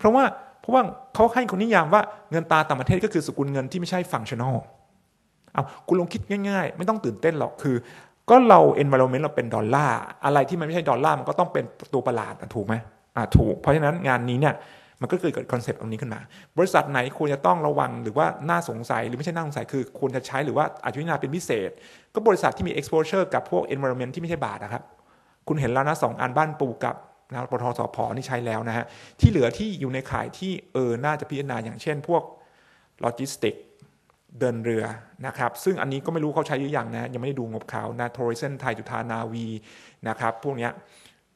เพราะว่าเพราะว่าเขาให้คนนิยามว่าเงินตาต่างประเทศก็คือสกุลเงินที่ไม่ใช่ฟังชั่นอลเอาคุณลองคิดง่าย ๆ ไม่ต้องตื่นเต้นหรอกคือ ก็เรา environment เราเป็นดอลลาร์อะไรที่มันไม่ใช่ดอลลาร์มันก็ต้องเป็นตัวประหลาดถูกไหมอ่าถูก เพราะฉะนั้นงานนี้เนี่ยมันก็เกิดคอนเซปต์ตรงนี้ขึ้นมา บริษัทไหนควรจะต้องระวังหรือว่าน่าสงสัยหรือไม่ใช่น่าสงสัยคือควรจะใช้หรือว่าอาจจะพิจารณาเป็นพิเศษ ก็บริษัทที่มี exposure กับพวก environment ที่ไม่ใช่บาทนะครับ คุณเห็นแล้วนะสองอันบ้านปูกับ นะปทสพนี่ใช้แล้วนะฮะที่เหลือที่อยู่ในข่ายที่เออน่าจะพิจารณาอย่างเช่น พวกโลจิสติกเดินเรือนะครับซึ่งอันนี้ก็ไม่รู้เขาใช้หรือยังนะยังไม่ได้ดูงบเขานะโทริเซนไทยจุธานาวีนะครับพวกเนี้ย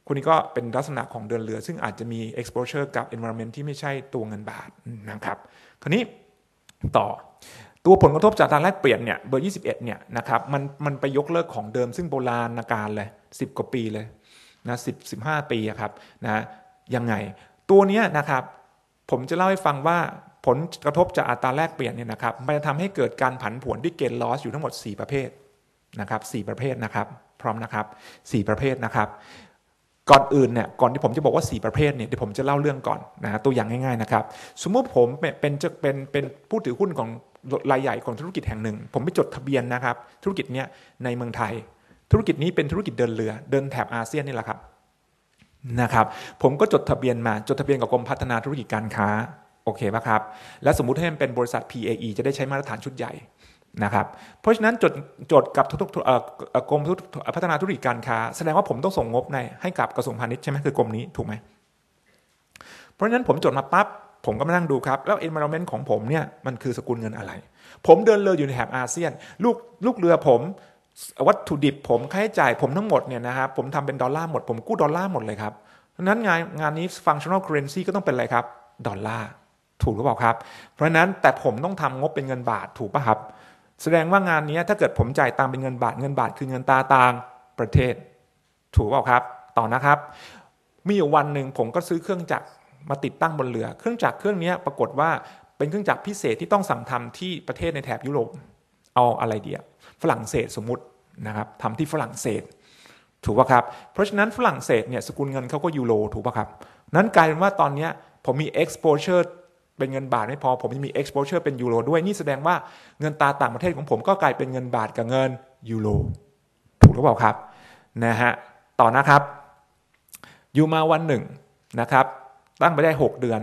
คนนี้ก็เป็นลักษณะของเดินเรือ ซึ่งอาจจะมี exposure กับ environment ที่ไม่ใช่ตัวเงินบาทนะครับคราวนี้ต่อตัวผลกระทบจากการแลกเปลี่ยนเนี่ยเบอร์ 21เนี่ยนะครับมันมันไปยกเลิกของเดิมซึ่งโบราณการเลย 10 กว่าปีเลย นะสิบสิบห้าปีครับนะยังไง ตัวนี้นะครับผมจะเล่าให้ฟังว่าผลกระทบจากอัตราแลกเปลี่ยนเนี่ยนะครับมันจะทำให้เกิดการผันผวนที่เกณฑ์ลอสอยู่ทั้งหมด 4 ประเภทนะครับสประเภทนะครับ พร้อมนะครับ 4 ประเภทนะครับ ก่อนอื่นเนี่ยก่อนที่ผมจะบอกว่า 4 ประเภทเนี่ยเดี๋ยวผมจะเล่าเรื่องก่อนนะตัวอย่างง่ายๆนะครับ สมมติผมเป็นจะเป็นเป็นผู้ถือหุ้นของรายใหญ่ของธุรกิจแห่งหนึ่ง ผมไปจดทะเบียนนะครับ ธุรกิจเนี้ยในเมืองไทย ธุรกิจนี้เป็นธุรกิจเดินเรือ เดินแถบอาเซียนนี่แหละครับนะครับผมก็จดทะเบียนมาจดทะเบียนกับกรมพัฒนาธุรกิจการค้าโอเคป่ะครับแล้วสมมุติให้มันเป็นบริษัท PAE จะได้ใช้มาตรฐานชุดใหญ่นะครับเพราะฉะนั้นจดจดกับทุกกรมพัฒนาธุรกิจการค้า แสดงว่าผมต้องส่งงบในให้กับกระทรวงพาณิชย์ใช่ไหมคือกรมนี้ถูกไหมเพราะฉะนั้นผมจดมาปั๊บผมก็มานั่งดูครับ แล้ว environment ของผมเนี่ยมันคือสกุลเงินอะไร ผมเดินเรืออยู่ในแถบอาเซียน ลูกลูกเรือผม วัตถุดิบผมค่าใช้จ่ายผมทั้งหมดเนี่ยนะครับผมทำเป็นดอลลาร์หมด ผมกู้ดอลลาร์หมดเลยครับเพราะนั้นงานงานนี้ functional currency ก็ต้องเป็นอะไรครับดอลลาร์ถูกหรือเปล่าครับ เพราะนั้นแต่ผมต้องทำงบเป็นเงินบาทถูกป่ะครับ แสดงว่างานนี้ถ้าเกิดผมจ่ายตามเป็นเงินบาทเงินบาทคือเงินตาต่างประเทศ ถูกเปล่าครับ ต่อนะครับ มีอยู่วันหนึ่งผมก็ซื้อเครื่องจักรมาติดตั้งบนเรือ เครื่องจักรเครื่องนี้ปรากฏว่าเป็นเครื่องจักรพิเศษที่ต้องสั่งทำที่ประเทศในแถบยุโรปเอาอะไรเดีย ฝรั่งเศสสมมตินะครับทำที่ฝรั่งเศสถูกป่ะครับ เพราะฉะนั้นฝรั่งเศสเนี่ยสกุลเงินเขาก็ยูโรถูกป่ะครับ นั้นกลายเป็นว่าตอนนี้ผมมี exposure เป็นเงินบาทไม่พอ ผมจะมี exposure เป็นยูโรด้วยนี่แสดงว่าเงินตาต่างประเทศของผมก็กลายเป็นเงินบาทกับเงินยูโรถูกหรือเปล่าครับนะฮะต่อนะครับ อยู่มาวันหนึ่งนะครับตั้งไปได้ 6 เดือน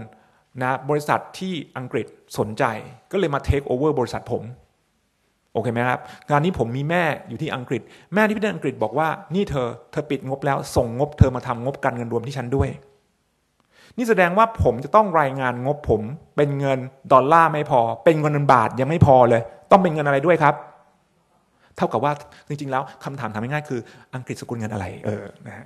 นะบริษัทที่อังกฤษสนใจก็เลยมาเทคโอเวอร์บริษัทผม โอเคไหมครับงานนี้ผมมีแม่อยู่ที่อังกฤษ แม่ที่ประเทศอังกฤษบอกว่า นี่เธอเธอปิดงบแล้วส่งงบเธอมาทำงบการเงินรวมที่ฉันด้วย นี่แสดงว่าผมจะต้องรายงานงบผมเป็นเงินดอลลาร์ไม่พอ เป็นเงินบาทยังไม่พอเลย ต้องเป็นเงินอะไรด้วยครับ เท่ากับว่าจริงๆ แล้วคำถามถามง่ายๆคืออังกฤษสกุลเงินอะไรเออนะฮะ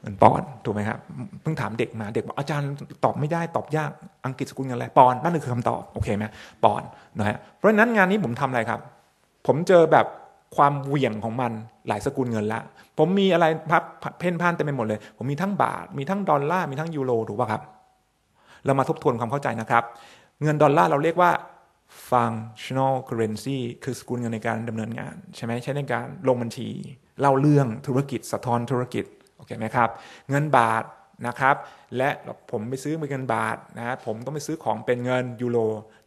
เงินปอนถูกไหมครับเพิ่งถามเด็กมาเด็กบอกอาจารย์ตอบไม่ได้ตอบยากอังกฤษสกุลเงินอะไรปอนนั่นคือคำตอบโอเคไหมปอนนะฮะเพราะฉะนั้นงานนี้ผมทำอะไรครับ ผมเจอแบบความเหวี่ยงของมันหลายสกุลเงินละ ผมมีอะไรพับเพ่นพ่านเต็มไปหมดเลย ผมมีทั้งบาท มีทั้งดอลลาร์ มีทั้งยูโรถูกป่ะครับ เรามาทบทวนความเข้าใจนะครับ เงินดอลลาร์เราเรียกว่า functional currency คือสกุลเงินในการดำเนินงาน ใช่ไหมใช้ในการลงบัญชี เล่าเรื่องธุรกิจสะท้อนธุรกิจ โอเคไหมครับ เงินบาทนะครับ และผมไปซื้อเป็นเงินบาทนะผมต้องไปซื้อของเป็นเงินยูโร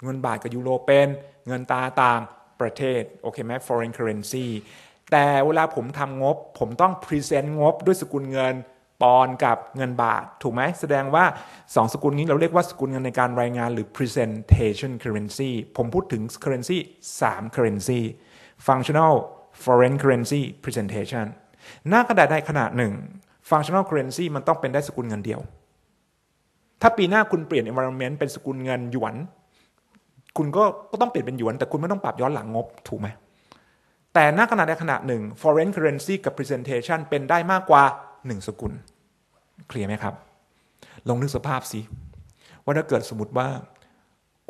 เงินบาทกับยูโรเป็นเงินตาต่าง ประเทศโอเคไหม foreign currency แต่เวลาผมทำงบ ผมต้อง present งบด้วยสกุลเงินปอนกับเงินบาท ถูกไหมแสดงว่า2สกุลนี้เราเรียกว่าสกุลเงินในการรายงานหรือ presentation currency ผมพูดถึง currency 3 currency functional foreign currency presentation หน้ากระดาษใดขนาดหนึ่ง functional currency มันต้องเป็นได้สกุลเงินเดียว ถ้าปีหน้าคุณเปลี่ยน environment เป็นสกุลเงินหยวน คุณก็ก็ต้องเปลี่ยนเป็นหยวน แต่คุณไม่ต้องปรับย้อนหลังงบถูกไหมแต่หน้าขนาดในขนาดหนึ่ง foreign currency กับ presentation เป็นได้มากกว่า 1 สกุล เคลียร์ไหมครับ ลองนึกสภาพสิว่าถ้าเกิดสมมติว่า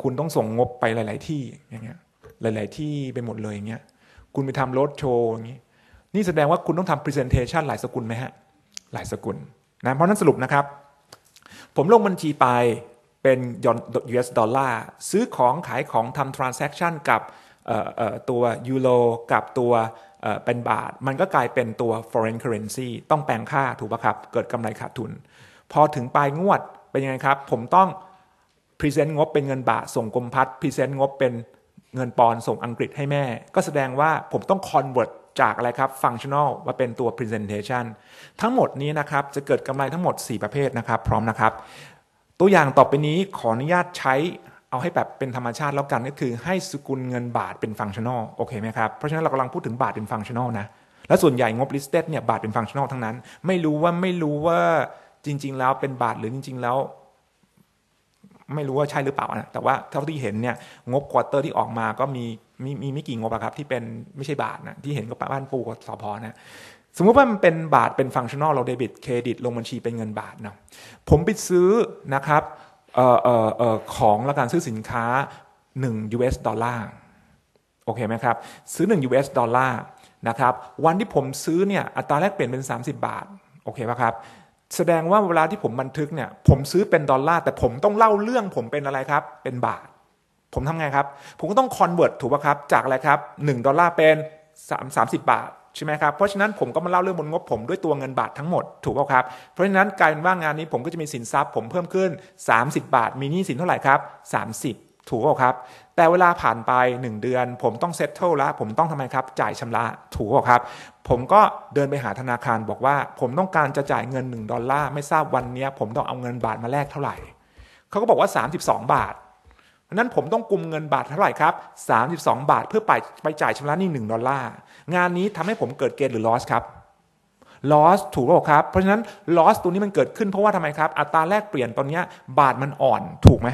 คุณต้องส่งงบไปหลาย ๆ ที่อย่างเงี้ยหลาย ๆ ที่ไปหมดเลยอย่างเงี้ยคุณไปทำรถโชว์อย่างงี้นี่แสดงว่าคุณต้องทำ presentation หลายสกุลไหมฮะ หลายสกุลนะเพราะนั้นสรุปนะครับ ผมลงบัญชีไป เป็น US ดอลลาร์ซื้อของขายของทำ transaction กับตัวยูโรกับตัวเป็นบาท มันก็กลายเป็นตัว foreign currency ต้องแปลงค่าถูกปะครับ เกิดกำไรขาดทุน พอถึงปลายงวดเป็นยังไงครับ ผมต้องพรีเซนต์งบเป็นเงินบาทส่งกรมพัฒน์พรีเซนต์งบเป็นเงินปอนส่งอังกฤษให้แม่ ก็แสดงว่าผมต้องคอนเวิร์ตจากอะไรครับฟังชั่นอลมาเป็นตัว Presentation ทั้งหมดนี้นะครับ จะเกิดกำไรทั้งหมด 4 ประเภทนะครับ พร้อมนะครับ ตัวอย่างต่อไปนี้ขออนุญาตใช้เอาให้แบบเป็นธรรมชาติแล้วกันก็คือให้สกุลเงินบาทเป็นฟังชั่นอลโอเคไหมครับ เพราะฉะนั้นเรากำลังพูดถึงบาทเป็นฟังชั่นอลนะและส่วนใหญ่งบ listed เนี่ยบาทเป็นฟังชั่นอลทั้งนั้น ไม่รู้ว่าไม่รู้ว่าจริง ๆ แล้วเป็นบาทหรือจริง ๆ แล้ว ไม่รู้ว่าใช่หรือเปล่านะแต่ว่าเท่าที่เห็นเนี่ยงบควอเตอร์ที่ออกมาก็มีมีมีไม่กี่งบครับที่เป็นไม่ใช่บาทนะที่เห็นก็บ้านปูกับสพนะ สมมุติว่ามันเป็นบาทเป็นฟังชั่นอลเราเดบิตเครดิตลงบัญชีเป็นเงินบาทเนาะผมไปซื้อนะครับออออของและการซื้อสินค้า 1 US ดอลลาร์โอเคไหมครับซื้อ 1 US ดอลลาร์นะครับวันที่ผมซื้อเนี่ยอัตราแลกเปลี่ยนเป็น 30 บาทโอเคไหมครับแสดงว่าเวลาที่ผมบันทึกเนี่ยผมซื้อเป็นดอลลาร์แต่ผมต้องเล่าเรื่องผมเป็นอะไรครับเป็นบาท ผมทำไงครับ ผมก็ต้องคอนเวิร์ตถูกป่ะครับจากอะไรครับ1ดอลลาร์เป็น3 30 บาท ใช่ไหมครับเพราะฉะนั้นผมก็มาเล่าเรื่องบนงบผมด้วยตัวเงินบาททั้งหมดถูกป่ะครับเพราะฉะนั้นกลายเป็นว่างานนี้ผมก็จะมีสินทรัพย์ ผมเพิ่มขึ้น 30 บาท มีหนี้สินเท่าไหร่ครับ 30 ถูกป่ะครับ แต่เวลาผ่านไป 1 เดือน ผมต้องเซ็ตเทิลแล้วผมต้องทำไมครับจ่ายชำระถูกป่ะครับ ผมก็เดินไปหาธนาคารบอกว่า ผมต้องการจะจ่ายเงิน 1 ดอลลาร์ไม่ทราบวันนี้ผมต้องเอาเงินบาทมาแลกเท่าไหร่เขาก็บอกว่า 32 บาทเพราะ นั้นผมต้องกุมเงินบาทเท่าไหร่ครับ 32 บาทเพื่อไปไปจ่ายชำระหนี้1ดอลลาร์งานนี้ทำให้ผมเกิดเกณฑ์หรือ loss ครับ loss ถูกหรือเปล่าครับ เพราะฉะนั้น loss ตัวนี้มันเกิดขึ้นเพราะว่าทำไมครับ อัตราแลกเปลี่ยนตอนนี้บาทมันอ่อนถูกไหม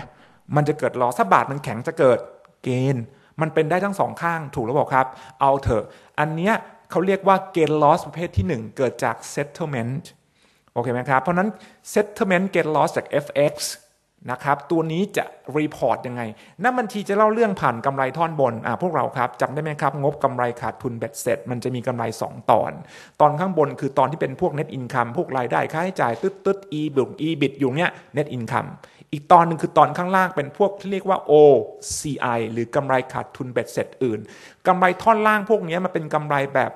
มันจะเกิด loss ถ้าบาทมันแข็งจะเกิดเกณฑ์มันเป็นได้ทั้งสองข้างถูกหรือเปล่าครับ เอาเถอะอันเนี้ยเขาเรียกว่าเกณฑ์ loss ประเภทที่ 1 เกิดจาก settlement โอเคไหมครับ เพราะนั้น settlement get loss จาก fx นะครับ ตัวนี้จะรีพอร์ตยังไงนั่นบัญชีจะเล่าเรื่องผ่านกำไรท่อนบนอ่าพวกเราครับจำได้ไหมครับ งบกำไรขาดทุนเบ็ดเสร็จ มันจะมีกำไร 2 ตอน ตอนข้างบนคือตอนที่เป็นพวก net income พวกรายได้ค่าใช้จ่ายตึ๊ดตึ๊ด e บุก e bit อยู่เนี้ย net income อีกตอนหนึ่งคือตอนข้างล่างเป็นพวกที่เรียกว่า OCI หรือกำไรขาดทุนเบ็ดเสร็จอื่นกำไรท่อนล่างพวกนี้มันเป็นกำไรแบบ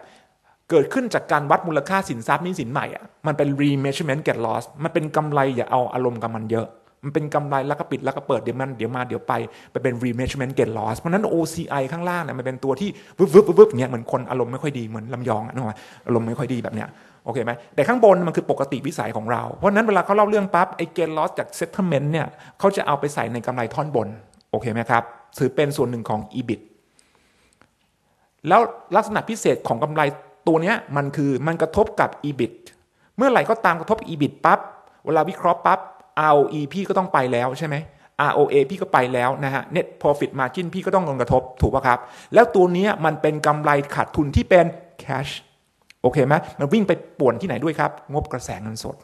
เกิดขึ้นจากการวัดมูลค่าสินทรัพย์นี้สินใหม่อะมันเป็น remeasurement get loss มันเป็นกำไรอย่าเอาอารมณ์กับมันเยอะ มันเป็นกำไรแล้วก็ปิดแล้วก็เปิดเดี๋ยวมันเดี๋ยวมาเดี๋ยวไปไปเป็น remeasurement get loss เพราะนั้น OCI ข้างล่างเนี่ยมันเป็นตัวที่วึบวึบวึบเงี้ยเหมือนคนอารมณ์ไม่ค่อยดีเหมือนลำยองอะนึกว่าอารมณ์ไม่ค่อยดีแบบเนี้ยโอเคไหมแต่ข้างบนมันคือปกติวิสัยของเรา เพราะนั้นเวลาเขาเล่าเรื่องปั๊บไอ้ get loss จาก settlement เนี่ยเขาจะเอาไปใส่ในกำไรท่อนบน โอเคไหมครับถือเป็นส่วนหนึ่งของ EBIT แล้วลักษณะพิเศษของกำไรตัวเนี้ยมันคือมันกระทบกับ EBIT เมื่อไหร่ก็ตามกระทบ EBIT ปั๊บเวลาวิเคราะห์ปั๊บ ROE พี่ก็ต้องไปแล้วใช่ไหม ROA พี่ก็ไปแล้วนะฮะ Net Profit Margin พี่ก็ต้องโดนกระทบถูกป่ะครับ แล้วตัวนี้มันเป็นกำไรขาดทุนที่เป็น cash โอเคไหมมันวิ่งไปป่วนที่ไหนด้วยครับ งบกระแสเงินสด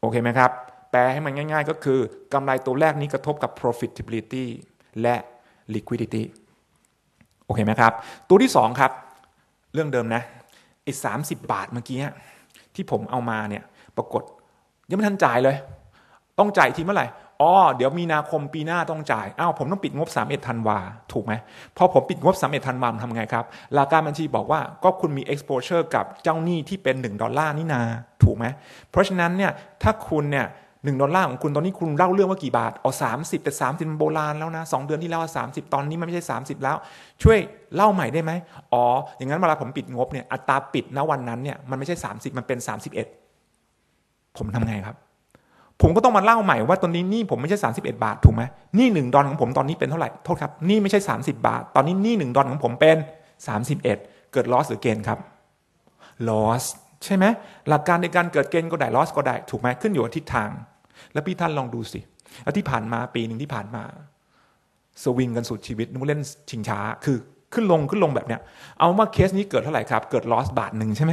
โอเคไหมครับแปลให้มันง่าย ๆ ก็คือกำไรตัวแรกนี้กระทบกับ profitability และ liquidity โอเคไหมครับ ตัวที่สองครับ เรื่องเดิมนะไอ้สาบาทเมื่อกี้ที่ผมเอามาเนี่ยปรากฏยังไม่ทันจ่ายเลย ต้องจ่ายทีเมื่อไหร่อ๋อเดี๋ยวมีนาคมปีหน้าต้องจ่ายอ้าวผมต้องปิดงบ3 1ธันวาถูกไหมพอผมปิดงบ3 1ธันวาทำไงครับหลักการบัญชีบอกว่าก็คุณมี exposure กับเจ้าหนี้ที่เป็น 1 ดอลลาร์นี่นา ถูกไหมเพราะฉะนั้นเนี่ยถ้าคุณเนี่ยหนึ่งดอลลาร์ของคุณตอนนี้คุณเล่าเรื่องว่ากี่บาทเอาสามสิบแต่สามสิบมันโบราณแล้วนะสองเดือนที่แล้วสามสิบตอนนี้มันไม่ใช่สามสิบแล้ว ช่วยเล่าใหม่ได้ไหมอ๋ออย่างนั้นเวลาผมปิดงบเนี่ยอัตราปิดณวันนั้นเนี่ยมันไม่ใช่สามสิบมันเป็นสามสิบเอ็ดผมทำไงครับ ผมก็ต้องมาเล่าใหม่ว่าตอนนี้นี่ผมไม่ใช่สามสิบเอ็ดบาทถูกไหมนี่หนึ่งดอลของผมตอนนี้เป็นเท่าไหร่โทษครับนี่ไม่ใช่สามสิบาท ตอนนี้นี่หนึ่งดอลของผมเป็นสามสิบเอ็ดเกิดลอสหรือเกณฑ์ครับ loss ใช่ไหมหลักการในการเกิดเกณฑ์ก็ได้ loss ก็ได้ถูกไหมขึ้นอยู่กับทิศทาง แล้วพี่ท่านลองดูสิแล้วที่ผ่านมาปีหนึ่งที่ผ่านมา สวิงกันสุดชีวิตนึกว่าเล่นชิงช้า คือขึ้นลงขึ้นลงแบบเนี้ย เอาว่าเคสนี้เกิดเท่าไหร่ครับ เกิดลอสบาทหนึ่งใช่ไหม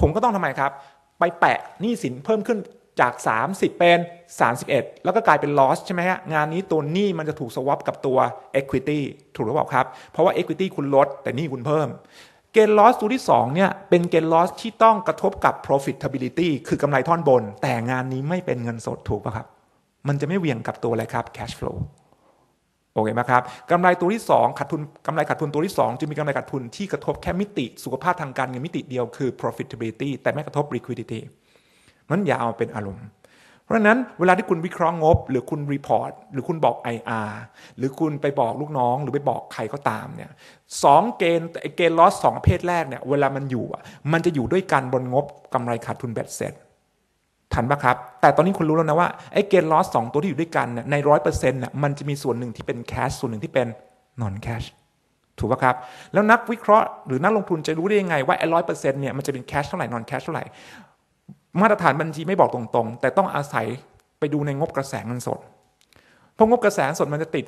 ผมก็ต้องทำไมครับ ไปแปะหนี้สินเพิ่มขึ้น จาก 30 เป็น 31 แล้วก็กลายเป็น loss ใช่ไหมฮะ งานนี้ตัวหนี้มันจะถูกสวอปกับตัว equity ถูกหรือเปล่าครับ เพราะว่า equity คุณลด แต่หนี้คุณเพิ่ม เกณฑ์ loss ตัวที่2เนี่ย เป็นเกณฑ์ loss ที่ต้องกระทบกับ profitability คือกำไรท่อนบน แต่งานนี้ไม่เป็นเงินสดถูกป่ะครับ มันจะไม่เวียงกับตัวอะไรครับ cash flow โอเคไหมครับกำไรตัวที่ 2 ขาดทุนกำไรขาดทุนตัวที่ 2จะมีกำไรขาดทุนที่กระทบแค่มิติ สุขภาพทางการเงินมิติเดียวคือ profitability แต่ไม่กระทบ liquidity มันอย่าเอาเป็นอารมณ์ เพราะฉะนั้นเวลาที่คุณวิเคราะห์งบ หรือคุณรีพอร์ตหรือคุณบอก IR หรือคุณไปบอกลูกน้อง หรือไปบอกใครก็ตามเนี่ยสองเกณฑ์เกณฑ์ลอสสองประเภทแรกเนี่ยเวลามันอยู่มันจะอยู่ด้วยกันบนงบกำไรขาดทุนเบ็ดเสร็จทันปะครับ แต่ตอนนี้คุณรู้แล้วนะว่าไอ้เกณฑ์ลอสสองตัวที่อยู่ด้วยกันในร้อยเปอร์เซ็นต์น่ยมันจะมีส่วนหนึ่งที่เป็นแคชส่วนหนึ่งที่เป็นนอนแคชถูกปะครับ แล้วนักวิเคราะห์หรือนักลงทุนจะรู้ได้ยังไงว่าไอ้ร้อยเปอร์เซ็นต์เนี่ยมันจะเป็นแคชเท่าไหร่นอนแคชเท่าไหร่ มาตรฐานบัญชีไม่บอกตรงๆ แต่ต้องอาศัยไปดูในงบกระแสเงินสด เพราะงบกระแสสดมันจะติด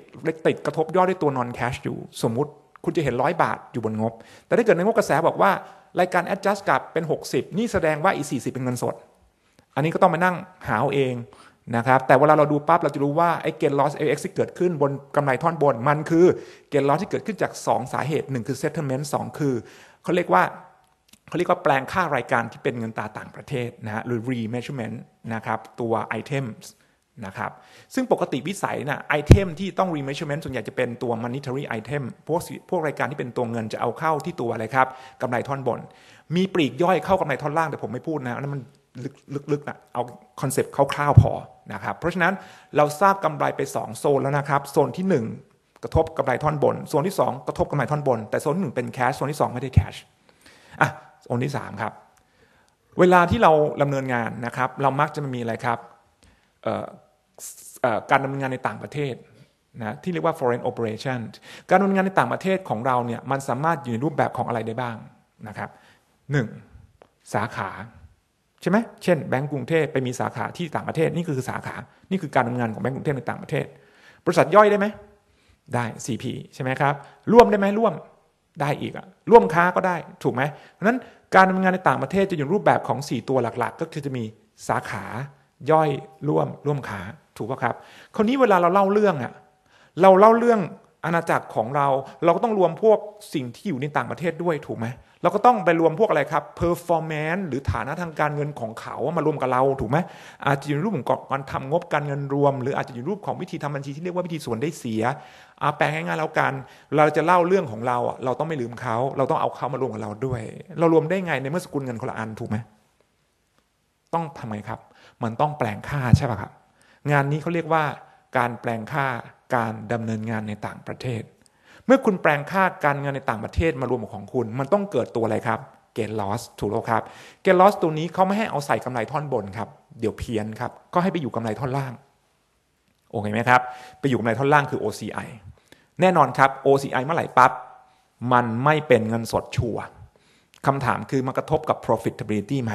ติดกระทบยอดด้วยตัวนอนแคชอยู่ สมมุติคุณจะเห็นร้อยบาทอยู่บนงบ แต่ถ้าเกิดในงบกระแสบอกว่ารายการ adjust กลับเป็น 60 นี่แสดงว่าอีก 40 เป็นเงินสด อันนี้ก็ต้องมานั่งหาเอาเองนะครับแต่เวลาเราดูปั๊บเราจะรู้ว่าไอ้เกณฑ์ loss AX ที่เกิดขึ้นบนกำไรท่อนบนมันคือเกณฑ์ loss ที่เกิดขึ้นจาก 2 สาเหตุ 1 คือ settlement 2 คือเขาเรียกว่า เขาเรียกว่าแปลงค่ารายการที่เป็นเงินตาต่างประเทศนะฮะหรือ remeasurement นะครับตัว items นะครับซึ่งปกติวิสัยนะไอเทมที่ต้อง remeasurement ส่วนใหญ่จะเป็นตัว monetary item พวกพวกรายการที่เป็นตัวเงินจะเอาเข้าที่ตัวอะไรครับกำไรท่อนบน มีปลีกย่อยเข้ากำไรท่อนล่างแต่ผมไม่พูดนะนั่นมันลึกๆนะเอาคอนเซปต์คร่าวๆพอนะครับเพราะฉะนั้นเราทราบกำไรไป 2 โซนแล้วนะครับ โซนที่ 1 กระทบกำไรท่อนบน โซนที่ 2 กระทบกำไรท่อนบน แต่โซนที่1เป็นแคชโซนที่ 2 ไม่ได้แคชอะ โซนที่3ครับเวลาที่เราดำเนินงานนะครับ เรามักจะมีอะไรครับการดำเนินงานในต่างประเทศนะที่เรียกว่า foreign operation การดำเนินงานในต่างประเทศของเราเนี่ยมันสามารถอยู่ในรูปแบบของอะไรได้บ้างนะครับหนึ่งสาขาใช่ไหมเช่นแบงก์กรุงเทพไปมีสาขาที่ต่างประเทศนี่คือสาขา นี่คือการดำเนินงานของแบงก์กรุงเทพในต่างประเทศ บริษัทย่อยได้ไหมได้ CP ใช่ไหมครับร่วมได้ไหมร่วมได้อีกอะร่วมค้าก็ได้ถูกไหมเพราะนั้น การดำเนินงานในต่างประเทศจะอยู่รูปแบบของ 4 ตัวหลักๆ ก็คือจะมีสาขาย่อยร่วมร่วมขาถูกป่ะครับ คราวนี้เวลาเราเล่าเรื่องอะเราเล่าเรื่อง อาณาจักรของเรา เราก็ต้องรวมพวกสิ่งที่อยู่ในต่างประเทศด้วยถูกไหมเราก็ต้องไปรวมพวกอะไรครับ performance หรือฐานะทางการเงินของเขามารวมกับเราถูกไหมอาจจะอยู่รูปของการทำงบการเงินรวม หรืออาจจะอยู่รูปของวิธีทำบัญชีที่เรียกว่าวิธีส่วนได้เสียอาแปลงง่ายๆแล้วกัน เราจะเล่าเรื่องของเราอะเราต้องไม่ลืมเขาเราต้องเอาเขามารวมกับเราด้วย เรารวมได้ไงในเมื่อสกุลเงินคนละอันถูกไหมต้องทำไงครับ มันต้องแปลงค่าใช่ป่ะครับงานนี้เขาเรียกว่า การแปลงค่าการดำเนินงานในต่างประเทศ เมื่อคุณแปลงค่าการเงินในต่างประเทศมารวมกับของคุณ มันต้องเกิดตัวอะไรครับเก i ลอสถูกแล้วครับเก i ลอสตัวนี้เขาไม่ให้เอาใส่กำไรท่อนบนครับเดี๋ยวเพี้ยนครับก็ให้ไปอยู่กำไรท่อนล่างโอเคไหมครับไปอยู่กำไรท่อนล่างคือ OCI แน่นอนครับ OCI เมื่อไหร่ปั๊บมันไม่เป็นเงินสดชัวร์คำถามคือมันกระทบกับ profitability ไหม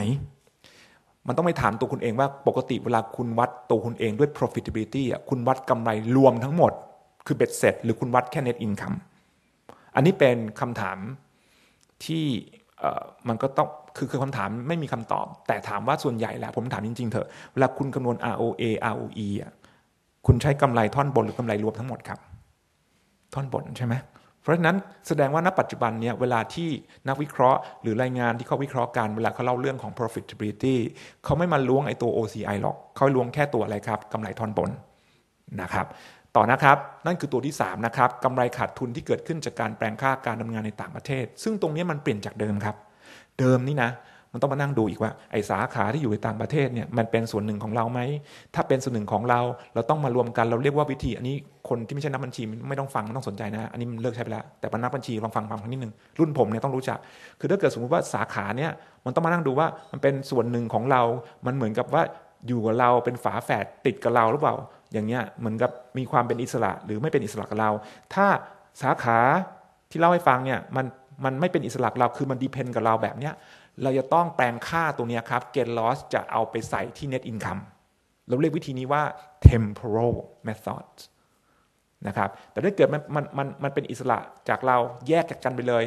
มันต้องไปถามตัวคุณเองว่าปกติเวลาคุณวัดตัวคุณเองด้วย profitability อะคุณวัดกำไรรวมทั้งหมด คือเบ็ดเสร็จ หรือคุณวัดแค่ net income อันนี้เป็นคำถามที่มันก็ต้องคือคือคำถามไม่มีคำตอบ แต่ถามว่าส่วนใหญ่แหละผมถามจริง ๆ เถอะเวลาคุณคำนวณ ROA ROE อะคุณใช้กำไรท่อนบนหรือกำไรรวมทั้งหมดครับ ท่อนบนใช่ไหม เพราะฉะนั้นแสดงว่าณปัจจุบันเนี่ยเวลาที่นักวิเคราะห์ หรือรายงานที่เขาวิเคราะห์กันเวลาเขาเล่าเรื่องของ profitability เขาไม่มาล้วงไอตัว OCI หรอกเขาล้วงแค่ตัวอะไรครับกำไรทอนบนนะครับต่อนะครับนั่นคือตัวที่3นะครับกำไรขาดทุนที่เกิดขึ้นจากการแปลงค่าการดำเนินงานในต่างประเทศ ซึ่งตรงนี้มันเปลี่ยนจากเดิมครับ เดิมนี่นะ มันต้องมานั่งดูอีกว่าไอ้สาขาที่อยู่ในต่างประเทศเนี่ยมันเป็นส่วนหนึ่งของเราไหมถ้าเป็นส่วนหนึ่งของเรา เราต้องมารวมกันเราเรียกว่าวิธี อันนี้คนที่ไม่ใช่นักบัญชีไม่ต้องฟังไม่ต้องสนใจนะ อันนี้มันเลิกใช้ไปแล้วแต่เป็นนักบัญชีลองฟังฟังฟังนิดนึงรุ่นผมเนี่ยต้องรู้จัก คือถ้าเกิดสมมติว่าสาขาเนี่ยมันต้องมานั่งดูว่ามันเป็นส่วนหนึ่งของเรา มันเหมือนกับว่าอยู่กับเราเป็นฝาแฝดติดกับเราหรือเปล่า อย่างเงี้ยเหมือนกับมีความเป็นอิสระหรือไม่เป็นอิสระกับเรา ถ้าสาขาที่เล่าให้ฟังเนี่ยมันมันไม่เป็นอิสระเราคือมันดีเพนกับเราแบบเนี้ย เราจะต้องแปลงค่าตัวนี้ครับ get loss จะเอาไปใส่ที่ net income เราเรียกวิธีนี้ว่า temporal method นะครับ แต่ถ้าเกิดมันมันมันมันเป็นอิสระจากเราแยกจากกันไปเลย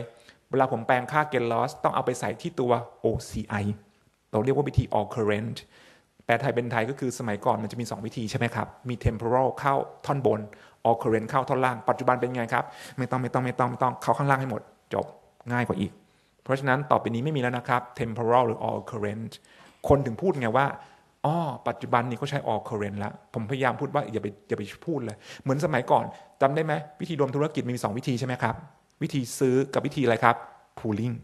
เวลาผมแปลงค่า get loss ต้องเอาไปใส่ที่ตัว OCI เราเรียกว่าวิธี all current แปลไทยเป็นไทยก็คือสมัยก่อนมันจะมี 2 วิธีใช่ไหมครับ มี temporal เข้าท่อนบน all current เข้าท่อนล่าง ปัจจุบันเป็นไงครับ ไม่ต้องไม่ต้องไม่ต้องไม่ต้องเข้าข้างล่างให้หมด จบง่ายกว่าอีก เพราะฉะนั้นต่อไปนี้ไม่มีแล้วนะครับ temporal หรือ all current คนถึงพูดไงว่าอ๋อปัจจุบันนี้เขาใช้ all current แล้ว ผมพยายามพูดว่าอย่าไปอย่าไปพูดเลย เหมือนสมัยก่อนจำได้ไหมวิธีรวมธุรกิจมีสองวิธีใช่ไหมครับ วิธีซื้อกับวิธีอะไรครับ pooling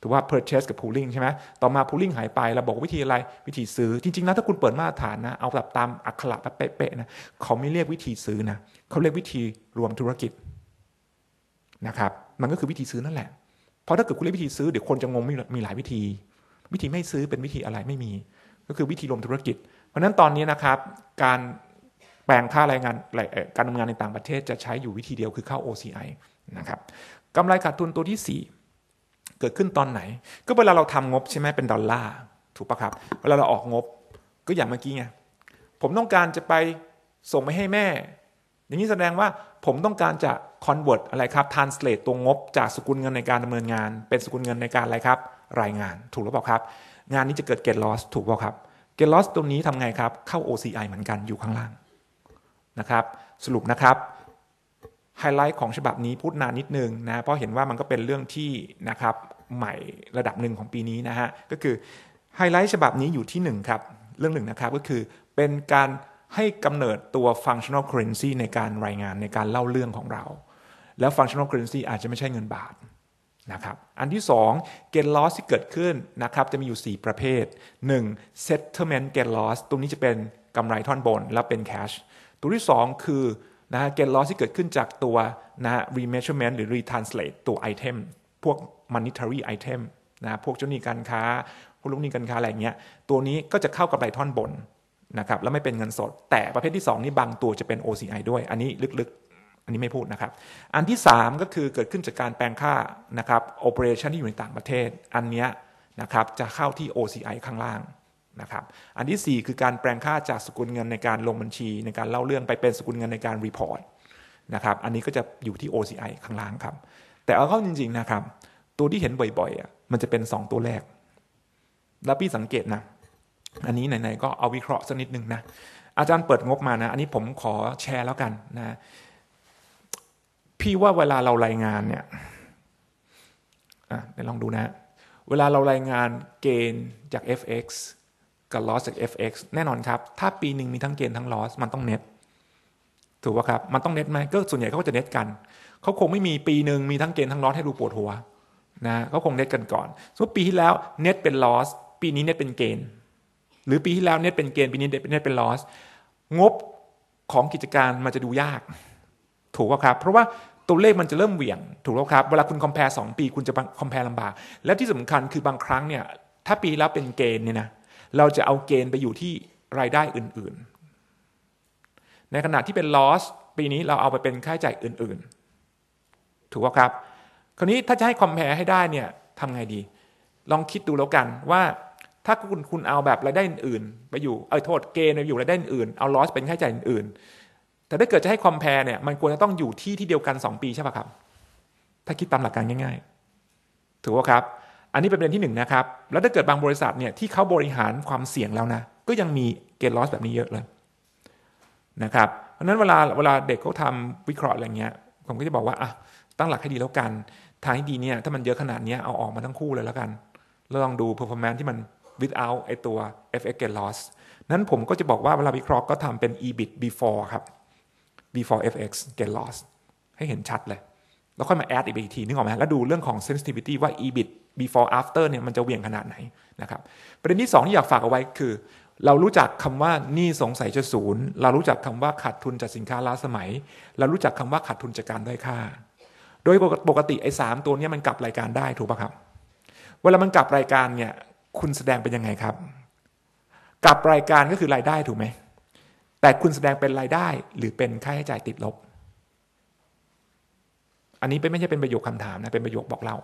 ถือว่า purchase กับ pooling ใช่ไหมต่อมา pooling หายไปเราบอกวิธีอะไรวิธีซื้อ จริงๆนะถ้าคุณเปิดมาตรฐานนะเอาแบบตามอักขระแบบเป๊ะๆนะเขาไม่เรียกวิธีซื้อนะเขาเรียกวิธีรวมธุรกิจนะครับ มันก็คือวิธีซื้อนั่นแหละ เพราะถ้าเกิดคุณเรียกวิธีซื้อเดี๋ยวคนจะงงมีมีหลายวิธี วิธีไม่ซื้อเป็นวิธีอะไรไม่มี ก็คือวิธีรวมธุรกิจ เพราะฉะนั้นตอนนี้นะครับ การแปลงค่ารายงานการทำงานในต่างประเทศจะใช้อยู่วิธีเดียวคือเข้า OCI นะครับกำไรขาดทุนตัวที่ 4 เกิดขึ้นตอนไหน ก็เวลาเราทำงบใช่ไหมเป็นดอลลาร์ถูกปะครับ เวลาเราออกงบก็อย่างเมื่อกี้ไงผมต้องการจะไปส่งไปให้แม่ อย่างนี้แสดงว่า ผมต้องการจะ convert อะไรครับ translate ตัวงบจากสกุลเงินในการดำเนินงาน เป็นสกุลเงินในการอะไรครับ รายงานถูกหรือเปล่าครับ งานนี้จะเกิด get loss ถูกเปล่าครับ get loss ตัวนี้ทำไงครับ เข้า OCI เหมือนกันอยู่ข้างล่างนะครับสรุปนะครับไฮไลท์ของฉบับนี้พูดนานนิดนึงนะเพราะเห็นว่ามันก็เป็นเรื่องที่นะครับใหม่ระดับหนึ่งของปีนี้นะฮะก็คือไฮไลท์ฉบับนี้อยู่ที่1ครับเรื่องหนึ่งนะครับก็คือเป็นการ ให้กำเนิดตัว functional currency ในการรายงานในการเล่าเรื่องของเรา แล้ว functional currency อาจจะไม่ใช่เงินบาทนะครับอันที่ 2 gain loss ที่เกิดขึ้นนะครับจะมีอยู่ 4 ประเภท 1. settlement gain loss ตรงนี้จะเป็นกำไรท่อนบนแล้วเป็น cash ตัวที่ 2 คือนะฮะ gain loss ที่เกิดขึ้นจากตัวนะฮะ remeasurement หรือ retranslate ตัว item พวก monetary item นะพวกเจ้าหนี้การค้า พวกลูกหนี้การค้าอะไรเงี้ยตัวนี้ก็จะเข้ากับไรท่อนบน นะครับแล้วไม่เป็นเงินสด แต่ประเภทที่ 2 นี่บางตัวจะเป็น OCI ด้วย อันนี้ลึกๆ อันนี้ไม่พูดนะครับ อันที่ 3 ก็คือเกิดขึ้นจากการแปลงค่านะครับ operation ที่อยู่ในต่างประเทศ อันนี้นะครับจะเข้าที่ OCI ข้างล่างนะครับอันที่ 4 คือการแปลงค่าจากสกุลเงินในการลงบัญชี ในการเล่าเรื่องไปเป็นสกุลเงินในการรีพอร์ตนะครับอันนี้ก็จะอยู่ที่ OCI ข้างล่างครับแต่เอาเข้าจริงๆนะครับตัวที่เห็นบ่อยๆอะมันจะเป็น 2 ตัวแรก แล้วพี่สังเกตนะ อันนี้ไหนๆก็เอาวิเคราะห์สักนิดนึงนะอาจารย์เปิดงบมานะ อันนี้ผมขอแชร์แล้วกันนะพี่ว่าเวลาเรารายงานเนี่ยอะเดี๋ยวลองดูนะ เวลาเรารายงานเกณฑ์จาก FX กับ loss จาก FX แน่นอนครับ ถ้าปีหนึ่งมีทั้งเกณฑ์ทั้ง loss มันต้องเน็ตถูกป่ะครับ มันต้องเน็ตไหมก็ส่วนใหญ่เขาก็จะเน็ตกัน เขาคงไม่มีปีหนึ่งมีทั้งเกณฑ์ทั้ง loss ให้ดูปวดหัวนะเขาคงเน็ตกันก่อนสมมติปีที่แล้วเน็ตเป็น loss ปีนี้เน็ตเป็นเกณฑ์ หรือปีที่แล้วเน็ตเป็นเกณฑ์ปีนี้เน็ตเป็น loss งบของกิจการมันจะดูยาก ถูกป่ะครับ เพราะว่าตัวเลขมันจะเริ่มเหวี่ยง ถูกแล้วครับ เวลาคุณคอมเพลสองปีคุณจะคอมเพลลำบาก และที่สำคัญคือบางครั้งเนี่ย ถ้าปีแล้วเป็นเกณฑ์เนี่ยนะ เราจะเอาเกณฑ์ไปอยู่ที่รายได้อื่น ๆ ในขณะที่เป็น loss ปีนี้เราเอาไปเป็นค่าใช้จ่ายอื่น ๆ ถูกไหมครับ คราวนี้ถ้าจะให้ compare ให้ได้เนี่ยทำไงดี ลองคิดดูแล้วกันว่า ถ้าคุณคุณเอาแบบรายได้อื่นไปอยู่เออโทษเกณฑ์ไปอยู่รายได้อื่นเอา loss เป็นค่าใช้จ่ายอื่น แต่ถ้าเกิดจะให้ compare เนี่ยมันควรจะต้องอยู่ที่ที่เดียวกัน 2 ปีใช่ป่ะครับ ถ้าคิดตามหลักการง่าย ๆถูกไหมครับ อันนี้เป็นประเด็นที่หนึ่งนะครับ แล้วถ้าเกิดบางบริษัทเนี่ยที่เขาบริหารความเสี่ยงแล้วนะก็ยังมีเกณฑ์ลอสแบบนี้เยอะเลยนะครับเพราะนั้นเวลาเวลาเด็กเขาทำวิเคราะห์อะไรเงี้ยผมก็จะบอกว่าอะตั้งหลักให้ดีแล้วกัน ทางที่ดีเนี่ยถ้ามันเยอะขนาดนี้เอาออกมาทั้งคู่เลยแล้วกันลองดู performance ที่มัน without ไอตัว FX gain loss นั้นผมก็จะบอกว่าเวลาวิเคราะห์ก็ทำเป็น EBIT before ครับ before FX gain loss ให้เห็นชัดเลย แล้วค่อยมา add อีกทีนึกออกไหมแล้วดูเรื่องของ sensitivity ว่า EBIT before after เนี่ยมันจะเวี่ยงขนาดไหนนะครับประเด็นที่2ที่อยากฝากเอาไว้คือ เรารู้จักคำว่านี่สงสัยจะศูนย์เรารู้จักคำว่าขาดทุนจากสินค้าล้าสมัย เรารู้จักคำว่าขาดทุนจากการด้อยค่า โดยปกติไอ้สามตัวนี้มันกลับรายการได้ถูกปะครับ เวลามันกลับรายการเนี่ย คุณแสดงเป็นยังไงครับ กับรายการก็คือรายได้ถูกไหม แต่คุณแสดงเป็นรายได้หรือเป็นค่าใช้จ่ายติดลบ อันนี้เป็นไม่ใช่เป็นประโยคคำถามนะเป็นประโยคบอกเล่า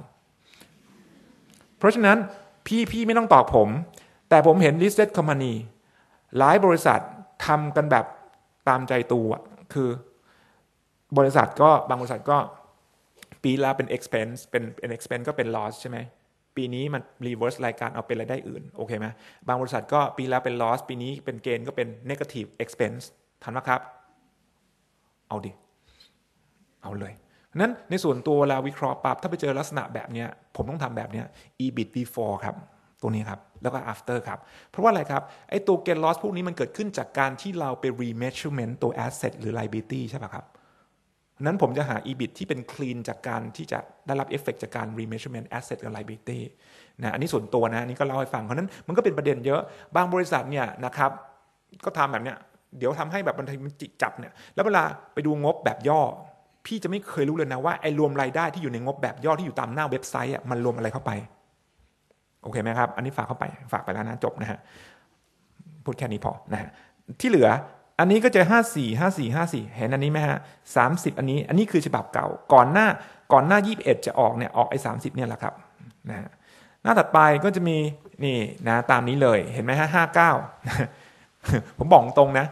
เพราะฉะนั้นพี่พี่ไม่ต้องตอบผม แต่ผมเห็น listed company หลายบริษัททำกันแบบตามใจตัวคือบริษัทก็บางบริษัทก็ปีละเป็น expense เป็นเป็น expense ก็เป็น loss ใช่ไหม ปีนี้มัน reverse รายการเอาเป็นรายได้อื่น โอเคไหมบางบริษัทก็ปีและเป็น loss ปีนี้เป็นเกณฑ์ก็เป็น negative expense ทันไหมครับ เอาดิ เอาเลยนั้นในส่วนตัวเวลาวิเคราะห์ปั๊บถ้าไปเจอลักษณะแบบนี้ผมต้องทำแบบนี้ EBIT before ครับ ตัวนี้ครับ แล้วก็ after ครับ เพราะว่าอะไรครับ ไอ้ตัว gain loss พวกนี้มันเกิดขึ้นจากการที่เราไป remeasurement ตัว asset หรือ liability ใช่ป่ะครับ นั้นผมจะหา EBIT ที่เป็น clean จากการที่จะได้รับเอฟเฟกจากการ remeasurement asset กับ liability นะอันนี้ส่วนตัวนะอันนี้ก็เล่าให้ฟังเพราะนั้นมันก็เป็นประเด็นเยอะบางบริษัทเนี่ยนะครับก็ทำแบบเนี้ยเดี๋ยวทำให้แบบมันจิจับเนี่ยแล้วเวลาไปดูงบแบบย่อ พี่จะไม่เคยรู้เลยนะว่าไอ้รวมรายได้ที่อยู่ในงบแบบย่อที่อยู่ตามหน้าเว็บไซต์อะมันรวมอะไรเข้าไปโอเคไหมครับ อันนี้ฝากเข้าไป ฝากไปแล้วนะจบนะฮะ พูดแค่นี้พอนะฮะ ที่เหลือ อันนี้ก็จะห้าสี่ห้าสี่ห้าสี่เห็นอันนี้ไหมฮะสามสิบอันนี้ อันนี้คือฉบับเก่า ก่อนหน้า ก่อนหน้ายี่สิบเอ็ดจะออกเนี่ย ออกไอ้สามสิบเนี่ยแหละครับ นะฮะ หน้าถัดไปก็จะมี นี่นะ ตามนี้เลย เห็นไหมฮะห้าเก้าผมบอกตรงนะ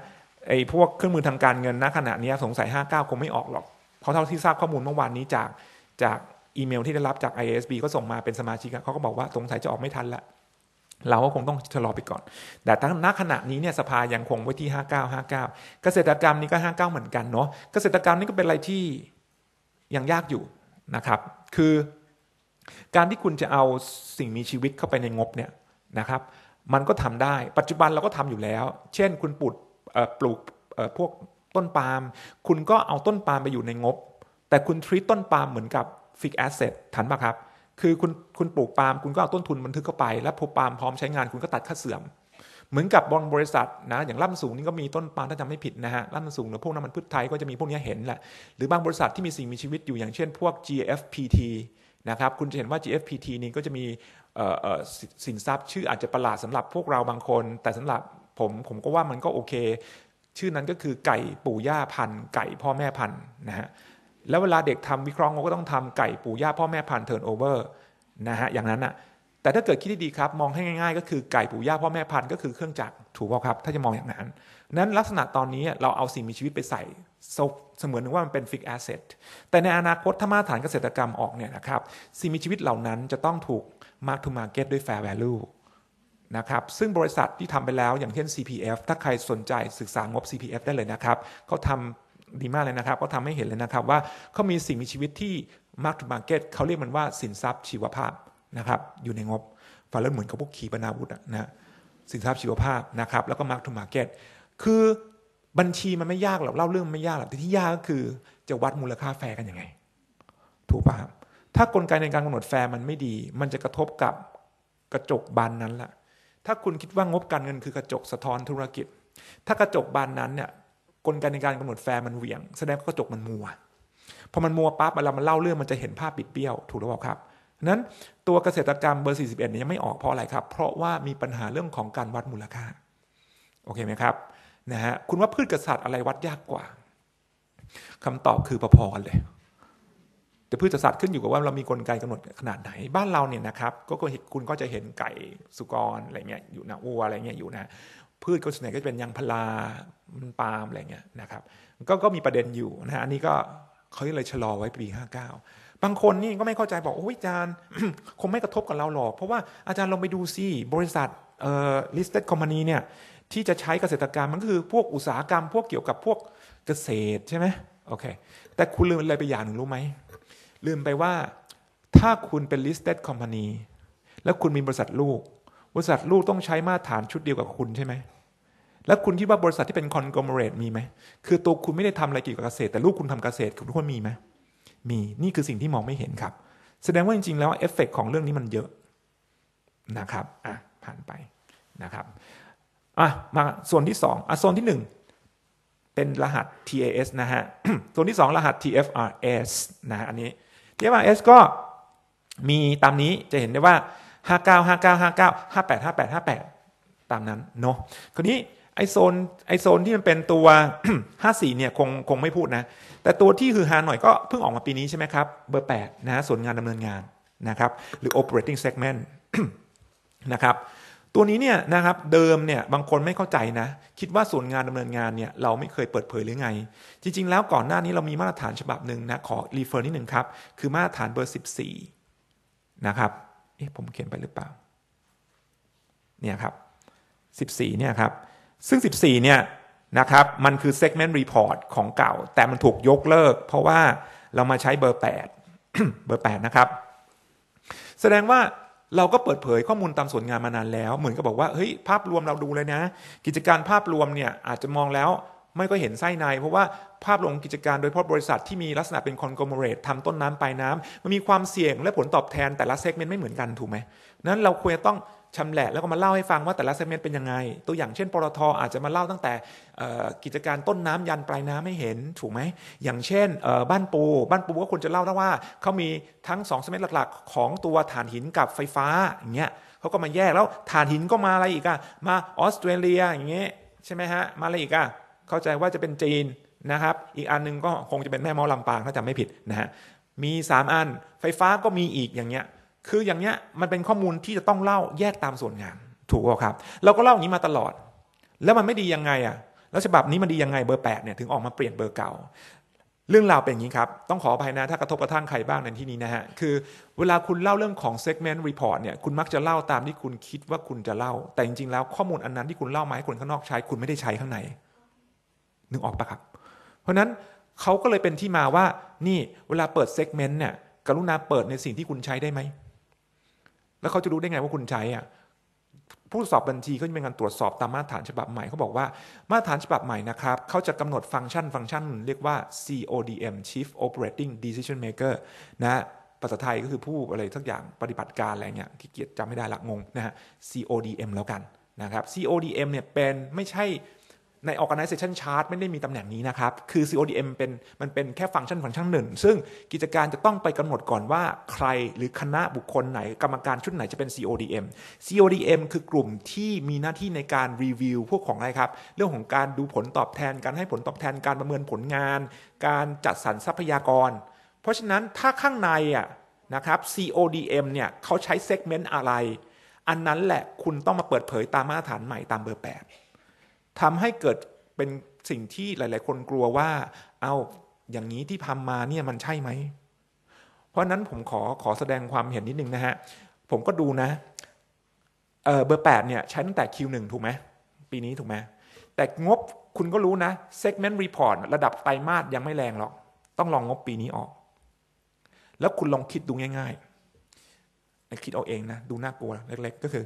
ไอ้พวกเครื่องมือทางการเงินณขณะนี้สงสัยห้าเก้าคงไม่ออกหรอก เพราะเท่าที่ทราบข้อมูลเมื่อวานนี้จาก จากอีเมลที่ได้รับจาก ISB ก็ส่งมาเป็นสมาชิกเขาก็บอกว่าสงสัยจะออกไม่ทันละ เราก็คงต้องชะลอไปก่อน แต่ทั้งณขณะนี้เนี่ยสภายังคงไว้ที่ 59 59 เกษตรกรรมนี่ก็ 59 เหมือนกันเนาะ เกษตรกรรมนี่ก็เป็นอะไรที่ยังยากอยู่นะครับ คือการที่คุณจะเอาสิ่งมีชีวิตเข้าไปในงบเนี่ยนะครับ มันก็ทำได้ ปัจจุบันเราก็ทำอยู่แล้ว เช่น คุณปลูกปลูกพวกต้นปาล์ม คุณก็เอาต้นปาล์มไปอยู่ในงบ แต่คุณทรีตต้นปาล์มเหมือนกับฟิกแอสเซททันปะครับ คือคุณคุณปลูกปาล์มคุณก็เอาต้นทุนบันทึกเข้าไป แล้วพอปาล์มพร้อมใช้งานคุณก็ตัดค่าเสื่อม เหมือนกับบอลบริษัทนะอย่างล่ำสูงนี่ก็มีต้นปาล์มถ้าจำไม่ผิดนะฮะล่ำสูงหรือพวกน้ำมันพืชไทยก็จะมีพวกนี้เห็นแหละหรือบางบริษัทที่มีสิ่งมีชีวิตอยู่อย่างเช่น พวก GFPT นะครับคุณจะเห็นว่า GFPT นี่ก็จะมีสินทรัพย์ ชื่ออาจจะประหลาดสำหรับพวกเราบางคน แต่สำหรับผมผมก็ว่ามันก็โอเค ชื่อนั้นก็คือไก่ปู่ย่าพันไก่พ่อแม่พันนะฮะ แล้วเวลาเด็กทำวิเคราะห์เขาก็ต้องทำไก่ปู่ย่าพ่อแม่พันธุ์เทิร์นโอเวอร์นะฮะอย่างนั้นอะแต่ถ้าเกิดคิดดีๆครับมองให้ง่าย ๆ ก็คือไก่ปู่ย่าพ่อแม่พันธุ์ก็คือเครื่องจักรถูกป่ะครับ ถ้าจะมองอย่างนั้น นั้นลักษณะตอนนี้เราเอาสิ่งมีชีวิตไปใส่เสมือนว่ามันเป็นฟิกแอสเซทแต่ในอนาคตถ้ามาตรฐานเกษตรกรรมออกเนี่ยนะครับสิ่งมีชีวิตเหล่านั้นจะต้องถูก mark to market ด้วย fair value นะครับซึ่งบริษัทที่ทำไปแล้วอย่างเช่น CPF ถ้าใครสนใจศึกษางบ CPF ได้เลยนะครับเขาทำ ดีมากเลยนะครับเขาทำให้เห็นเลยนะครับว่าเขามีสิ่งมีชีวิตที่ mark to market เขาเรียกมันว่าสินทรัพย์ชีวภาพนะครับอยู่ในงบฟังแล้วเหมือนกับพวกขีปนาวุธนะสินทรัพย์ชีวภาพนะครับแล้วก็ mark to market คือบัญชีมันไม่ยากหรอกเล่าเรื่องไม่ยากหรอกแต่ที่ยากก็คือจะวัดมูลค่าแฟร์กันยังไง ถูกป่ะครับถ้ากลไกในการกำหนดแฟร์มันไม่ดี มันจะกระทบกับกระจกบานนั้นแหละถ้าคุณคิดว่างบการเงินคือกระจกสะท้อนธุรกิจ ถ้ากระจกบานนั้นเนี่ย กลไกในการกำหนดแฟร์มันเหวี่ยง แสดงว่ากระจกมันมัวพอมันมัวปั๊บเวลามันเล่าเรื่องมันจะเห็นภาพปิดเบี้ยวถูกหรือเปล่าครับนั้นตัวเกษตรกรรมเบอร์ 41เนี่ยยังไม่ออกเพราะอะไรครับ เพราะว่ามีปัญหาเรื่องของการวัดมูลค่าโอเคไหมครับนะฮะคุณว่าพืชกษัตริย์อะไรวัดยากกว่าคำตอบคือพอๆกันเลย แต่พืชกษัตริย์ขึ้นอยู่กับว่าเรามีกลไกกำหนดขนาดไหนบ้านเราเนี่ยนะครับ ก็คุณก็จะเห็นไก่สุกรอะไรเงี้ยอยู่นะวัวอะไรเงี้ยอยู่นะ พืชก็ส่วนใหญ่ก็จะเป็นยางพาราปาล์มอะไรเงี้ยนะครับก็ก็มีประเด็นอยู่นะฮะอันนี้ก็เขาเลยชะลอไว้ปี 59 บางคนนี่ก็ไม่เข้าใจบอกโอ้ยอาจารย์คงไม่กระทบกับเราหรอก เพราะว่าอาจารย์ลองไปดูซิบริษัทเอ่อ listed company เนี่ยที่จะใช้เกษตรกรรมมันก็คือพวกอุตสาหกรรม พวกเกี่ยวกับพวกเกษตรใช่ไหมโอเค แต่คุณลืมอะไรไปอย่างหนึ่งรู้ไหม ลืมไปว่าถ้าคุณเป็น listed company แล้วคุณมีบริษัทลูก บริษัทลูกต้องใช้มาตรฐานชุดเดียวกับคุณใช่ไหมแล้วคุณคิดว่าบริษัทที่เป็น conglomerate มีไหม คือตัวคุณไม่ได้ทำอะไรเกี่ยวกับเกษตร แต่ลูกคุณทำเกษตรคุณทุกคนมีไหม มี นี่คือสิ่งที่มองไม่เห็นครับ แสดงว่าจริงๆ แล้วเอฟเฟกของเรื่องนี้มันเยอะนะครับ อะ ผ่านไปนะครับ อะ มาส่วนที่2อะโซนที่ 1 เป็นรหัส TAS นะฮะ โซนที่ 2 รหัส TFRS นะฮะ อันนี้ TFRS ก็มีตามนี้จะเห็นได้ว่า 59 59 59 58 58 58ตามนั้นเนาะคราวนี้ไอโซนไอโซนที่มันเป็นตัว 54 เนี่ยคงคงไม่พูดนะ แต่ตัวที่คือฮาหน่อยก็เพิ่งออกมาปีนี้ใช่ไหมครับ เบอร์ 8 นะฮะส่วนงานดำเนินงานนะครับหรือ operating segment นะครับตัวนี้เนี่ยนะครับเดิมเนี่ยบางคนไม่เข้าใจนะ คิดว่าส่วนงานดำเนินงานเนี่ยเราไม่เคยเปิดเผยหรือไง จริง ๆ แล้วก่อนหน้านี้เรามีมาตรฐานฉบับหนึ่งนะขอรีเฟอร์นิดหนึ่งครับ คือมาตรฐานเบอร์ 14 นะครับ เอ๊ะผมเขียนไปหรือเปล่า เนี่ยครับ 14 เนี่ยครับ ซึ่ง 14 เนี่ยนะครับ มันคือ segment report ของเก่า แต่มันถูกยกเลิก เพราะว่าเรามาใช้เบอร์ 8 เบอร์ 8 นะครับ แสดงว่าเราก็เปิดเผยข้อมูลตามส่วนงานมานานแล้ว เหมือนกับบอกว่า เฮ้ย ภาพรวมเราดูเลยนะ กิจการภาพรวมเนี่ยอาจจะมองแล้ว ไม่ก็เห็นไส้ใน เพราะว่าภาพรวมกิจการโดยเฉพาะบริษัทที่มีลักษณะเป็นคอนโกลเมเรตทำต้นน้ำปลายน้ำมันมีความเสี่ยงและผลตอบแทนแต่ละเซกเมนต์ไม่เหมือนกันถูกไหมนั้นเราควรจะต้องชำแหละแล้วก็มาเล่าให้ฟังว่าแต่ละเซกเมนต์เป็นยังไง ตัวอย่างเช่นปตทอาจจะมาเล่าตั้งแต่กิจการต้นน้ำยันปลายน้ำให้เห็นถูกไหมอย่างเช่นบ้านปู บ้านปูก็ควรจะเล่าได้ว่าเขามีทั้ง2เซกเมนต์หลักๆ ของตัวถ่านหินกับไฟฟ้าอย่างเงี้ยเขาก็มาแยกแล้วถ่านหินก็มาอะไรอีกอะมาออสเตรเลียอย่างเงี้ยใช่ไหมฮะมาอะไรอีกอะ เข้าใจว่าจะเป็นจีนนะครับ อีกอันนึงก็คงจะเป็นแม่มอลำปางถ้าจำไม่ผิดนะฮะมี 3 อันไฟฟ้าก็มีอีกอย่างเงี้ยคืออย่างเนี้ยมันเป็นข้อมูลที่จะต้องเล่าแยกตามส่วนงานถูกครับ เราก็เล่าอย่างนี้มาตลอด แล้วมันไม่ดียังไงอะแล้วฉบับนี้มันดียังไงเบอร์แปดเนี่ยถึงออกมาเปลี่ยนเบอร์เก่า เรื่องราวเป็นอย่างนี้ครับ ต้องขออภัยนะถ้ากระทบกระทั่งใครบ้างในที่นี้นะฮะ คือเวลาคุณเล่าเรื่องของ segment report เนี่ยคุณมักจะเล่าตามที่คุณคิดว่าคุณจะเล่า แต่จริงๆแล้วข้อมูลอันนั้นที่คุณเล่ามาให้คนข้างนอกใช้คุณไม่ได้ใช้ข้างใน นึกออกปะครับ เพราะนั้นเขาก็เลยเป็นที่มาว่านี่เวลาเปิด segment เนี่ยกรุณาเปิดในสิ่งที่คุณใช้ได้ไหม แล้วเขาจะรู้ได้ไงว่าคุณใช้อะผู้สอบบัญชีเขาจะเป็นการตรวจสอบตามมาตรฐานฉบับใหม่เขาบอกว่ามาตรฐานฉบับใหม่นะครับเขาจะกำหนดฟังก์ชันฟังก์ชันเรียกว่า CODM Chief Operating Decision Maker นะภาษาไทยก็คือผู้อะไรทักอย่างปฏิบัติการอะไรเงี้ยที่เกียรจำไม่ได้ละงงนะฮะ CODM แล้วกันนะครับ CODM เนี่ยเป็นไม่ใช่ ใน organization chart ไม่ได้มีตำแหน่งนี้นะครับ คือ CODM เป็นมันเป็นแค่ฟังก์ชันฟังก์ชันหนึ่ง ซึ่งกิจการจะต้องไปกำหนดก่อนว่าใครหรือคณะบุคคลไหน กรรมการชุดไหนจะเป็น CODM CODM คือกลุ่มที่มีหน้าที่ในการรีวิวพวกของอะไรครับ เรื่องของการดูผลตอบแทน การให้ผลตอบแทน การประเมินผลงาน การจัดสรรทรัพยากร เพราะฉะนั้นถ้าข้างในอะนะครับ CODM เนี่ยเขาใช้เซกเมนต์อะไร อันนั้นแหละคุณต้องมาเปิดเผยตามมาตรฐานใหม่ตามเบอร์ 8 ทำให้เกิดเป็นสิ่งที่หลาย ๆ คนกลัวว่า เอาอย่างนี้ที่ทำมาเนี่ยมันใช่ไหม เพราะนั้นผมขอขอแสดงความเห็นนิดนึงนะฮะ ผมก็ดูนะเเบอร์แปดเนี่ยใช้ตั้งแต่ Q1 ถูกไหมปีนี้ถูกไหมแต่งบคุณก็รู้นะ segment report ระดับไตรมาสยังไม่แรงหรอก ต้องลองงบปีนี้ออก แล้วคุณลองคิดดูง่ายๆคิดเอาเองนะ ดูน่ากลัวเล็ก ๆ ก็คือ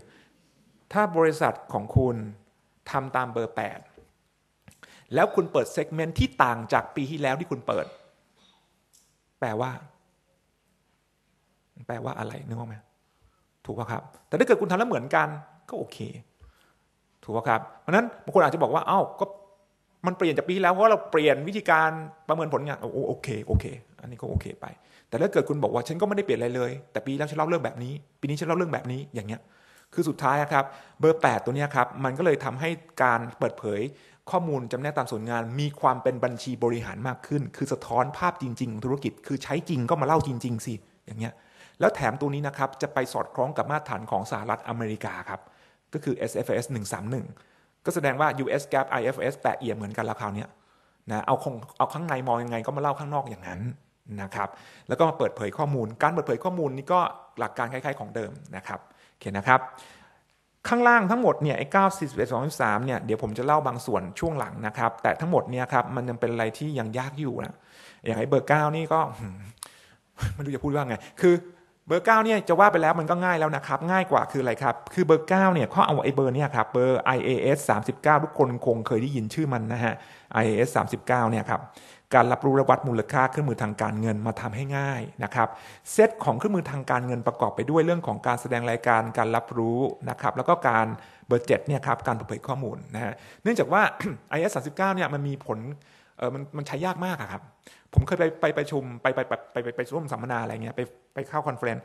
ถ้าบริษัทของคุณ ทำตามเบอร์ 8 แล้วคุณเปิดเซกเมนต์ที่ต่างจากปีที่แล้วที่คุณเปิด แปลว่า แปลว่าอะไรนึกออกไหมถูกป่ะครับ แต่ถ้าเกิดคุณทำแล้วเหมือนกัน ก็โอเค ถูกป่ะครับ เพราะนั้นบางคนอาจจะบอกว่า เอ้า ก็มันเปลี่ยนจากปีแล้วเพราะเราเปลี่ยนวิธีการประเมินผลงานโอโอเคโอเค อันนี้ก็โอเคไป แต่ถ้าเกิดคุณบอกว่าฉันก็ไม่ได้เปลี่ยนอะไรเลย แต่ปีแล้วฉันเล่าเรื่องแบบนี้ ปีนี้ฉันเล่าเรื่องแบบนี้อย่างเงี้ย คือสุดท้ายครับเบอร์ 8 ตัวนี้ครับมันก็เลยทำให้การเปิดเผยข้อมูลจำแนกตามส่วนงานมีความเป็นบัญชีบริหารมากขึ้น คือสะท้อนภาพจริงๆธุรกิจ คือใช้จริงก็มาเล่าจริง ๆ สิ อย่างเงี้ยแล้วแถมตัวนี้นะครับจะไปสอดคล้องกับมาตรฐานของสหรัฐอเมริกาครับก็คือ SFS 131 ก็แสดงว่า US GAAP IFS แปะเอี่ยมเหมือนกันแล้วคราวนี้นะเอาคงเอาข้างในมองยังไงก็มาเล่าข้างนอกอย่างนั้นนะครับแล้วก็มาเปิดเผยข้อมูล การเปิดเผยข้อมูลนี่ก็หลักการคล้ายๆของเดิมนะครับ เคนะครับ ข้างล่างทั้งหมดเนี่ยไอ้เก้าสิบเอ็ดสองสามเนี่ยเดี๋ยวผมจะเล่าบางส่วนช่วงหลังนะครับ แต่ทั้งหมดเนี่ยครับมันยังเป็นอะไรที่ยังยากอยู่นะอย่างไอ้เบอร์เก้านี่ก็ไม่รู้จะพูดว่าไง คือเบอร์เก้าเนี่ยจะว่าไปแล้วมันก็ง่ายแล้วนะครับ ง่ายกว่าคืออะไรครับ คือเบอร์เก้าเนี่ยเขาเอาไอ้เบอร์เนี่ยครับเบอร์ IAS 39 ทุกคนคงเคยได้ยินชื่อมันนะฮะ IAS 39เนี่ยครับ การรับรู้และวัดมูลค่าเครื่องมือทางการเงินมาทำให้ง่ายนะครับเซตของเครื่องมือทางการเงินประกอบไปด้วยเรื่องของการแสดงรายการการรับรู้นะครับแล้วก็การเบอร์เจ็ดเนี่ยครับการเปิดเผยข้อมูลนะฮะเนื่องจากว่า IS 39เนี่ยมันมีผลเออมันมันใช้ยากมากครับผมเคยไปไปไปชุมไปไปไปไปไปร่วมสัมมนาอะไรเงี้ยไปไปเข้าคอนเฟรนซ์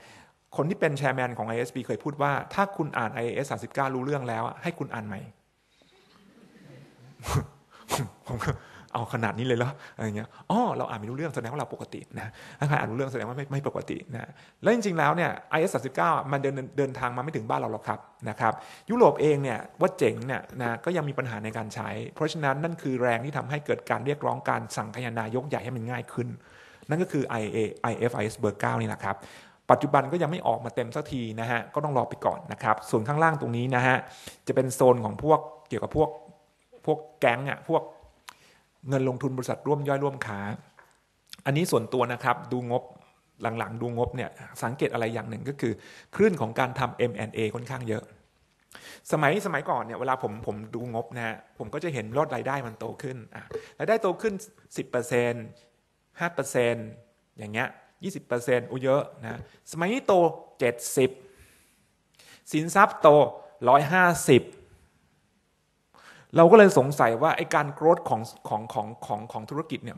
คนที่เป็นแชร์แมนของ ISB เคยพูดว่า ถ้าคุณอ่าน IAS 39 รู้เรื่องแล้ว ให้คุณอ่านใหม่ผม เอาขนาดนี้เลยเหรออะไรเงี้ยอ๋อเราอ่านไม่รู้เรื่องแสดงว่าเราปกตินะถ้าใครอ่านรู้เรื่องแสดงว่าไม่ไม่ปกตินะแล้วจริงๆแล้วเนี่ย IS 39มันเดินเดินทางมาไม่ถึงบ้านเราหรอกครับนะครับยุโรปเองเนี่ยว่าเจ๋งเนี่ยนะก็ยังมีปัญหาในการใช้ เพราะฉะนั้นนั่นคือแรงที่ทำให้เกิดการเรียกร้องการสั่งขยานายกใหญ่ให้มันง่ายขึ้น นั่นก็คือ IA IFIS เบอร์9นี่แหละครับปัจจุบันก็ยังไม่ออกมาเต็มสักทีนะฮะ ก็ต้องรอไปก่อนนะครับ ส่วนข้างล่างตรงนี้นะฮะ จะเป็นโซนของพวกเกี่ยวกับพวกพวกแก๊งอะ พวก เงินลงทุนบริษัทร่วมย่อยร่วมค้า อันนี้ส่วนตัวนะครับดูงบหลังๆ ดูงบเนี่ยสังเกตอะไรอย่างหนึ่งก็คือ คลื่นของการทำ M&A ค่อนข้างเยอะ สมัยสมัยก่อนเนี่ยเวลาผมผมดูงบนะฮะผมก็จะเห็นยอดรายได้มันโตขึ้นอะรายได้โตขึ้น 10% 5%อย่างเงี้ย20%อุ้เยอะนะสมัยนี้โต 70 สินทรัพย์โต 150 เราก็เลยสงสัยว่าไอ้การโกรธของของของของของธุรกิจเนี่ย